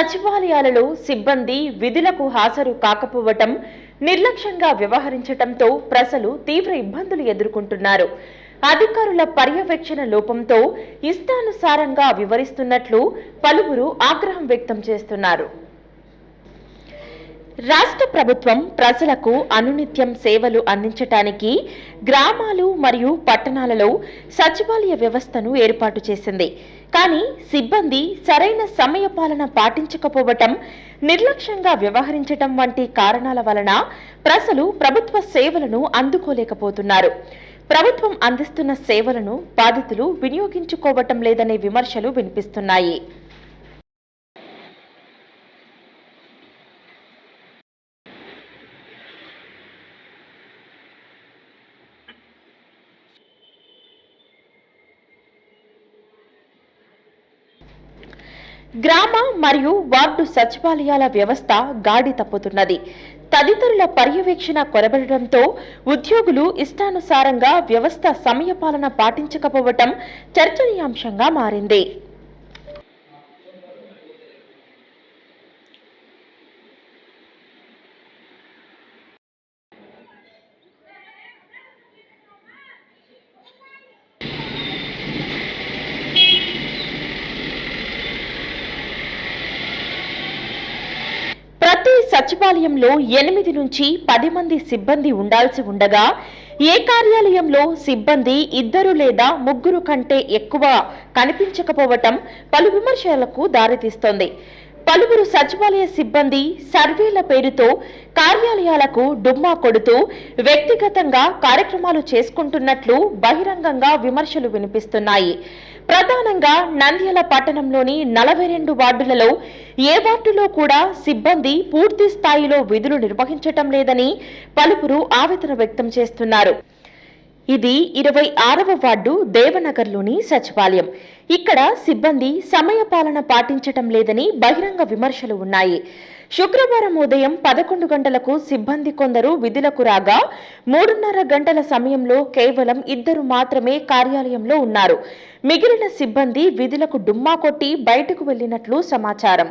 సచివాలయాలలో సిబ్బంది విధులకు హాజరు కాకపోవటం నిర్లక్ష్యంగా వ్యవహరించటంతో ప్రజలు తీవ్ర ఇబ్బందులు ఎదుర్కొంటున్నారు. అధికారుల పర్యవేక్షణ లోపంతో ఇష్టానుసారంగా వివరిస్తున్నట్లు పలువురు ఆగ్రహం వ్యక్తం చేస్తున్నారు. రాష్ట్ర ప్రభుత్వం ప్రజలకు అనునిత్యం సేవలు అందించటానికి గ్రామాలు మరియు పట్టణాలలో సచివాలయ వ్యవస్థను ఏర్పాటు చేసింది. కానీ సిబ్బంది సరైన సమయపాలన పాటించకపోవటం నిర్లక్ష్యంగా వ్యవహరించటం వంటి కారణాల వలన ప్రజలు ప్రభుత్వ సేవలను అందుకోలేకపోతున్నారు. ప్రభుత్వం అందిస్తున్న సేవలను బాధితులు వినియోగించుకోవటం లేదనే విమర్శలు వినిపిస్తున్నాయి. గ్రామ మరియు వార్డు సచివాలయాల వ్యవస్థ గాడి తప్పుతున్నది. తదితరుల పర్యవేక్షణ కొరబడడంతో ఉద్యోగులు ఇష్టానుసారంగా వ్యవస్థ సమయపాలన పాటించకపోవటం చర్చనీయాంశంగా మారింది ప్రతి సచివాలయంలో ఎనిమిది నుంచి పది మంది సిబ్బంది ఉండాల్సి ఉండగా ఏ కార్యాలయంలో సిబ్బంది ఇద్దరు లేదా ముగ్గురు కంటే ఎక్కువ కనిపించకపోవటం పలు విమర్శలకు దారితీస్తోంది. పలువురు సచివాలయ సిబ్బంది సర్వేల పేరుతో కార్యాలయాలకు డుమ్మా కొడుతూ వ్యక్తిగతంగా కార్యక్రమాలు చేసుకుంటున్నట్లు బహిరంగంగా విమర్శలు వినిపిస్తున్నాయి. ప్రధానంగా నంద్యాల పట్టణంలోని నలభై రెండు వార్డులలో ఏ వార్డులో కూడా సిబ్బంది పూర్తి స్థాయిలో విధులు నిర్వహించటం లేదని పలువురు ఆవేదన వ్యక్తం చేస్తున్నారు. ఇది ఇరవై ఆరవ వార్డు దేవనగర్లోని సచివాలయం. ఇక్కడ సిబ్బంది సమయపాలన పాటించటం లేదని బహిరంగ విమర్శలు ఉన్నాయి. శుక్రవారం ఉదయం పదకొండు గంటలకు సిబ్బంది కొందరు విధులకు రాగా మూడున్నర గంటల సమయంలో కేవలం ఇద్దరు మాత్రమే కార్యాలయంలో ఉన్నారు. మిగిలిన సిబ్బంది విధులకు డుమ్మా కొట్టి బయటకు వెళ్ళినట్లు సమాచారం.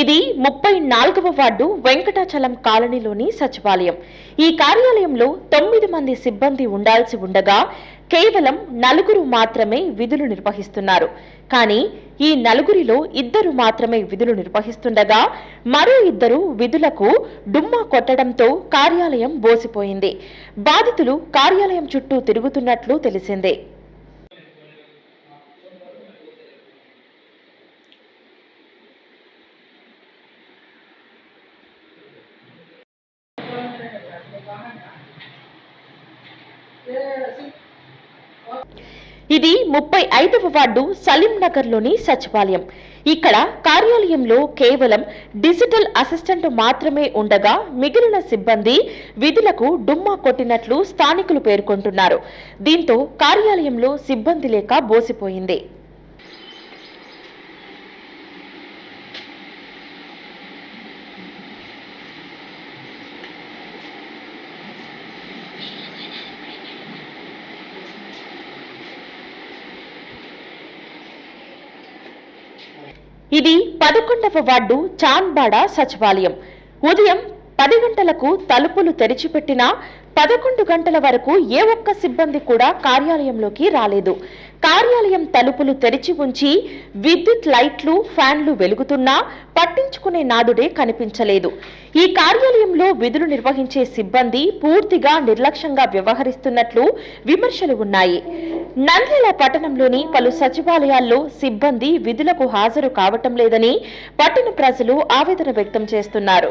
ఇది ముప్పై నాలుగవ వార్డు వెంకటాచలం కాలనీలోని సచివాలయం. ఈ కార్యాలయంలో తొమ్మిది మంది సిబ్బంది ఉండాల్సి ఉండగా కేవలం నలుగురు మాత్రమే విధులు నిర్వహిస్తున్నారు. కానీ ఈ నలుగురిలో ఇద్దరు మాత్రమే విధులు నిర్వహిస్తుండగా మరో ఇద్దరు విధులకు డుమ్మా కొట్టడంతో కార్యాలయం బోసిపోయింది. బాధితులు కార్యాలయం చుట్టూ తిరుగుతున్నట్లు తెలిసిందే. ఇది ముప్పై ఐదవ వార్డు సలీం నగర్లోని సచివాలయం. ఇక్కడ కార్యాలయంలో కేవలం డిజిటల్ అసిస్టెంట్ మాత్రమే ఉండగా మిగిలిన సిబ్బంది విధులకు డుమ్మా కొట్టినట్లు స్థానికులు పేర్కొంటున్నారు. దీంతో కార్యాలయంలో సిబ్బంది లేక బోసిపోయింది. ఇది పదకొండవ వార్డు చాన్బాడ సచివాలయం. ఉదయం పది గంటలకు తలుపులు తెరిచిపెట్టినా పదకొండు గంటల వరకు ఏ ఒక్క సిబ్బంది కూడా కార్యాలయంలోకి రాలేదు. కార్యాలయం తలుపులు తెరిచి ఉంచి విద్యుత్ లైట్లు ఫ్యాన్లు వెలుగుతున్నా పట్టించుకునే నాదుడే కనిపించలేదు. ఈ కార్యాలయంలో విధులు నిర్వహించే సిబ్బంది పూర్తిగా నిర్లక్ష్యంగా వ్యవహరిస్తున్నట్లు విమర్శలు ఉన్నాయి. నంద్యాల పట్టణంలోని పలు సచివాలయాల్లో సిబ్బంది విధులకు హాజరు కావటం లేదని పట్టణ ప్రజలు ఆవేదన వ్యక్తం చేస్తున్నారు.